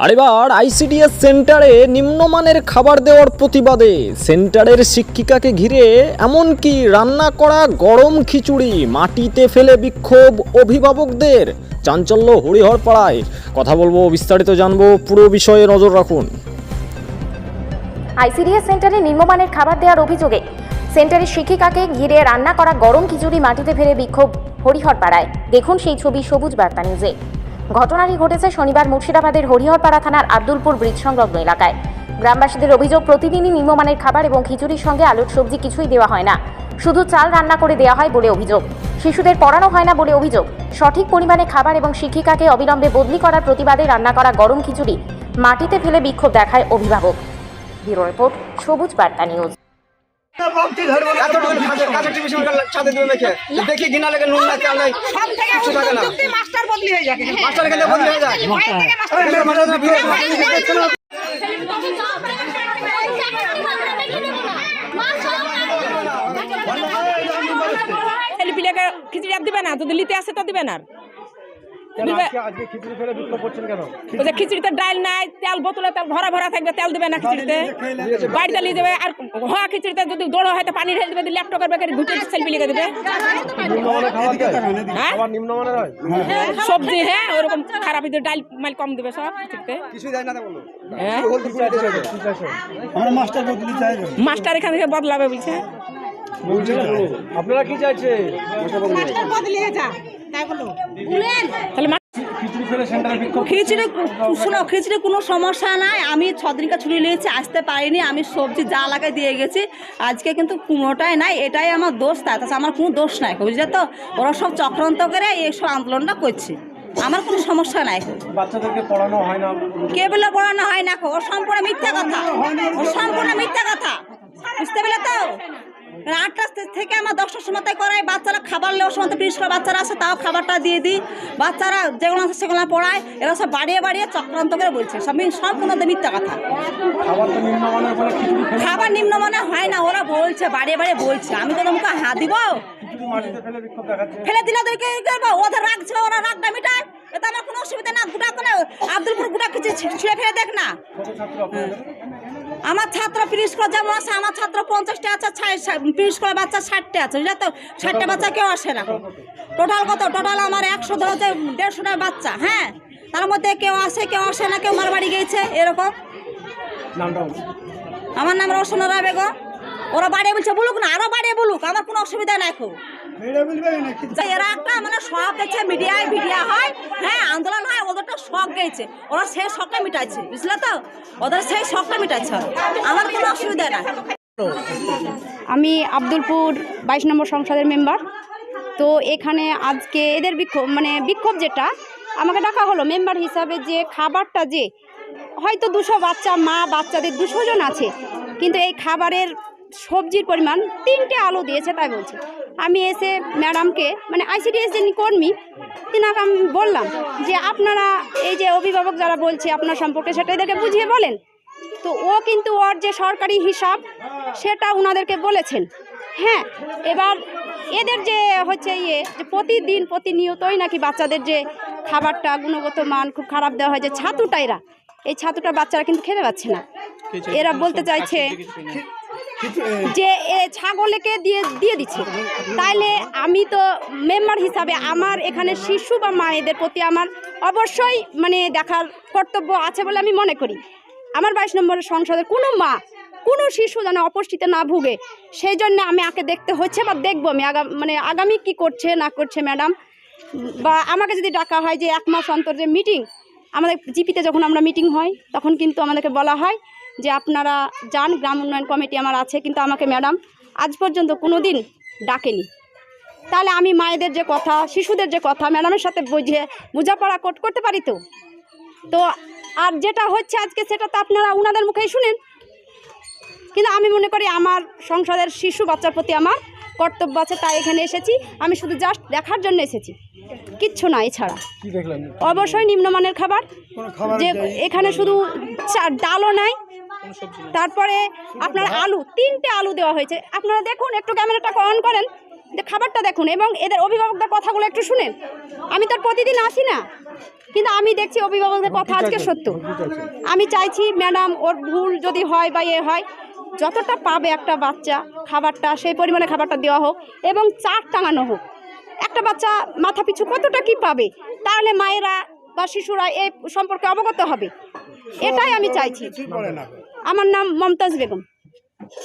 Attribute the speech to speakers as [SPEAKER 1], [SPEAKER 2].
[SPEAKER 1] আর এবার আইসিডিএস সেন্টারে নিম্নমানের খাবার দেওয়ার প্রতিবাদে সেন্টারের শিক্ষিকাকে ঘিরে এমনকি রান্না করা গরম খিচুড়ি মাটিতে ফেলে বিক্ষোভ অভিভাবকদের। চাঞ্চল্য হরিহর হরিহরপাড়ায়। কথা বলব, বিস্তারিত জানব, পুরো বিষয়ে নজর রাখুন।
[SPEAKER 2] আইসিডিএস সেন্টারে নিম্নমানের খাবার দেওয়ার অভিযোগে সেন্টারের শিক্ষিকাকে ঘিরে রান্না করা গরম খিচুড়ি মাটিতে ফেলে বিক্ষোভ হরিহর হরিহরপাড়ায়। দেখুন সেই ছবি সবুজ বার্তা নিউজে। ঘটনাটি ঘটেছে শনিবার মুর্শিদাবাদের হরিহরপাড়া থানার আব্দুলপুর ব্রিজ সংলগ্ন এলাকায়। গ্রামবাসীদের অভিযোগ, প্রতিদিনই নিম্নমানের খাবার এবং খিচুড়ির সঙ্গে আলুর সবজি কিছুই দেওয়া হয় না। শুধু চাল রান্না করে দেওয়া হয় বলে অভিযোগ। শিশুদের পড়ানো হয় না বলে অভিযোগ। সঠিক পরিমাণে খাবার এবং শিক্ষিকাকে অবিলম্বে বদলি করার প্রতিবাদে রান্না করা গরম খিচুড়ি মাটিতে ফেলে বিক্ষোভ দেখায় অভিভাবক। ব্যুরো রিপোর্ট, সবুজ বার্তা নিউজ।
[SPEAKER 3] দেখি ঘৃণা লেগে নুন নাই তেল নাই কিছু থাকে না।
[SPEAKER 4] মাস্টার বদলি হয়ে যায়।
[SPEAKER 3] মাস্টার বদলি হয়ে যায়।
[SPEAKER 5] ছেলে পিলেকে খিচুড়ি আর দিবে না যদি লিতে আসে তো দিবে না খিচুড়িতে ডাল নাই তেল বোতলে তেল ভরা ভরা থাকবে তেল দিবে না খিচুড়িতে। বাড়িতে নিয়ে যাবে আর হওয়া খিচুড়িতে যদি দৌড় হয় পানি ঢেলে দেবে ল্যাপটপ করবে ঘুটে ছেলে পিলেকে দিবে। হ্যাঁ। সবজি হ্যাঁ ওরকম খারাপ ইদের ডাল মাল কম দিবে সব হ্যাঁ।
[SPEAKER 6] মাস্টার
[SPEAKER 5] এখান থেকে বদলাবে বলছে।
[SPEAKER 6] আপনারা কি চাইছে
[SPEAKER 4] বদলি হয়ে যা। তাই বলো
[SPEAKER 5] তাহলে
[SPEAKER 6] খিচুড়ি
[SPEAKER 7] শোনো খিচুড়ি কোনো সমস্যা নাই। আমি ছদিনকা ছুটি নিয়েছি আসতে পারিনি। আমি সবজি যা লাগাই দিয়ে গেছি। আজকে কিন্তু কোনোটাই নাই এটাই আমার দোষ। তাই তাছাড়া আমার কোনো দোষ নাই বুঝলে তো? ওরা সব চক্রান্ত করে এই সব আন্দোলনটা করছে। আমার কোনো সমস্যা নাই।
[SPEAKER 6] বাচ্চাদেরকে পড়ানো হয় না।
[SPEAKER 7] কে বলে পড়ানো হয় না ও সম্পূর্ণ মিথ্যা কথা। ও সম্পূর্ণ মিথ্যা কথা। বুঝতে পেলে তো? আটটা থেকে আমার দশটার সময় করাই। বাচ্চারা খাবার লেওয়ার সময় তো করে বাচ্চারা আসে তাও খাবারটা দিয়ে দিই। বাচ্চারা যেগুলো আছে সেগুলো পড়ায় এরা সব বাড়িয়ে বাড়িয়ে চক্রান্ত করে বলছে। সব সম্পূর্ণ মিথ্যা কথা।
[SPEAKER 6] খাবার নিম্নমানের
[SPEAKER 7] হয় না ওরা বলছে বাড়িয়ে বাড়িয়ে বলছে। আমি তো তোমাকে হা দিব।
[SPEAKER 6] ফেলে
[SPEAKER 7] দিলে ওদের ওরা রাগটা মিটায়। আমার কোনো অসুবিধা না গোটা আব্দুলপুর গোটা কিছু ছিঁড়ে ফেলে দেখ না। আমার ছাত্র পিরিশ করে যেমন আছে আমার ছাত্র পঞ্চাশটা আছে পিরিশ করে বাচ্চা ষাটটা আছে বুঝলে তো? ষাটটা বাচ্চা কেউ আসে না। টোটাল কত? টোটাল আমার একশো ধরো যে দেড়শোটা বাচ্চা হ্যাঁ? তার মধ্যে কেউ আসে কেউ আসে না কেউ মার বাড়ি গিয়েছে এরকম আমার নাম রসনা বেগম। ওরা বাড়িয়ে বলছে বলুক না আরও বাড়িয়ে বলুক আমার কোনো অসুবিধা নাই খুব। যে এরা একটা মানে সব দেখছে মিডিয়ায় মিডিয়া হয় হ্যাঁ আন্দোলন হয় ওদেরটা শখ গেছে ওরা সেই শখটা বুঝলে তো? ওদের সেই শখটা আমার কোনো অসুবিধা নাই।
[SPEAKER 8] আমি আব্দুলপুর বাইশ নম্বর সংসদের মেম্বার। তো এখানে আজকে এদের বিক্ষোভ মানে বিক্ষোভ যেটা আমাকে ডাকা হলো মেম্বার হিসাবে যে খাবারটা যে হয়তো দুশো বাচ্চা মা বাচ্চাদের দুশো জন আছে কিন্তু এই খাবারের সবজির পরিমাণ তিনটে আলু দিয়েছে তাই বলছে। আমি এসে ম্যাডামকে মানে আইসিডিএস যিনি কর্মী তিনাকে আমি বললাম যে আপনারা এই যে অভিভাবক যারা বলছে আপনার সম্পর্কে সেটা এদেরকে বুঝিয়ে বলেন। তো ও কিন্তু ওর যে সরকারি হিসাব সেটা ওনাদেরকে বলেছেন। হ্যাঁ এবার এদের যে হচ্ছে ইয়ে যে প্রতিদিন প্রতিনিয়তই নাকি বাচ্চাদের যে খাবারটা গুণগত মান খুব খারাপ দেওয়া হয় যে ছাতুটা এরা এই ছাতুটা বাচ্চারা কিন্তু খেতে পাচ্ছে না। এরা বলতে চাইছে যে ছাগলকে দিয়ে দিয়ে দিচ্ছে। তাইলে আমি তো মেম্বার হিসাবে আমার এখানে শিশু বা মায়েদের প্রতি আমার অবশ্যই মানে দেখার কর্তব্য আছে বলে আমি মনে করি। আমার বাইশ নম্বরের সংসদের কোনো মা, কোনো শিশু যেন অপুষ্টিতে না ভুগে সেই জন্য আমি আগে দেখতে হচ্ছে বা দেখব আমি আগাম মানে আগামী কি করছে, না করছে ম্যাডাম। বা আমাকে যদি ডাকা হয় যে এক মাস অন্তর যে মিটিং, আমাদের জিপিতে যখন আমরা মিটিং হয়, তখন কিন্তু আমাদেরকে বলা হয়। যে আপনারা যান গ্রাম উন্নয়ন কমিটি আমার আছে কিন্তু আমাকে ম্যাডাম আজ পর্যন্ত কোনো দিন ডাকেনি। তাহলে আমি মায়েদের যে কথা শিশুদের যে কথা ম্যাডামের সাথে বুঝে বোঝাপড়া কর- করতে পারি তো? তো আর যেটা হচ্ছে আজকে সেটা তো আপনারা ওনাদের মুখেই শুনেন। কিন্তু আমি মনে করি আমার সংসদের শিশু বাচ্চার প্রতি আমার কর্তব্য আছে তাই এখানে এসেছি। আমি শুধু জাস্ট দেখার জন্য এসেছি। কিচ্ছু না এছাড়া। অবশ্যই নিম্নমানের খাবার। যে এখানে শুধু ডালও নাই তারপরে আপনার আলু তিনটে আলু দেওয়া হয়েছে। আপনারা দেখুন একটু ক্যামেরাটা অন করেন যে খাবারটা দেখুন এবং এদের অভিভাবকদের কথাগুলো একটু শুনেন। আমি তো আর প্রতিদিন আসি না কিন্তু আমি দেখছি অভিভাবকদের কথা আজকে সত্য। আমি চাইছি ম্যাডাম ওর ভুল যদি হয় বা এ হয় যতটা পাবে একটা বাচ্চা খাবারটা সেই পরিমাণে খাবারটা দেওয়া হোক এবং চার টাঙানো হোক। একটা বাচ্চা মাথা পিছু কতটা কি পাবে তাহলে মায়েরা বা শিশুরা এই সম্পর্কে অবগত হবে। এটাই আমি চাইছি। আমার নাম মমতাজ বেগম।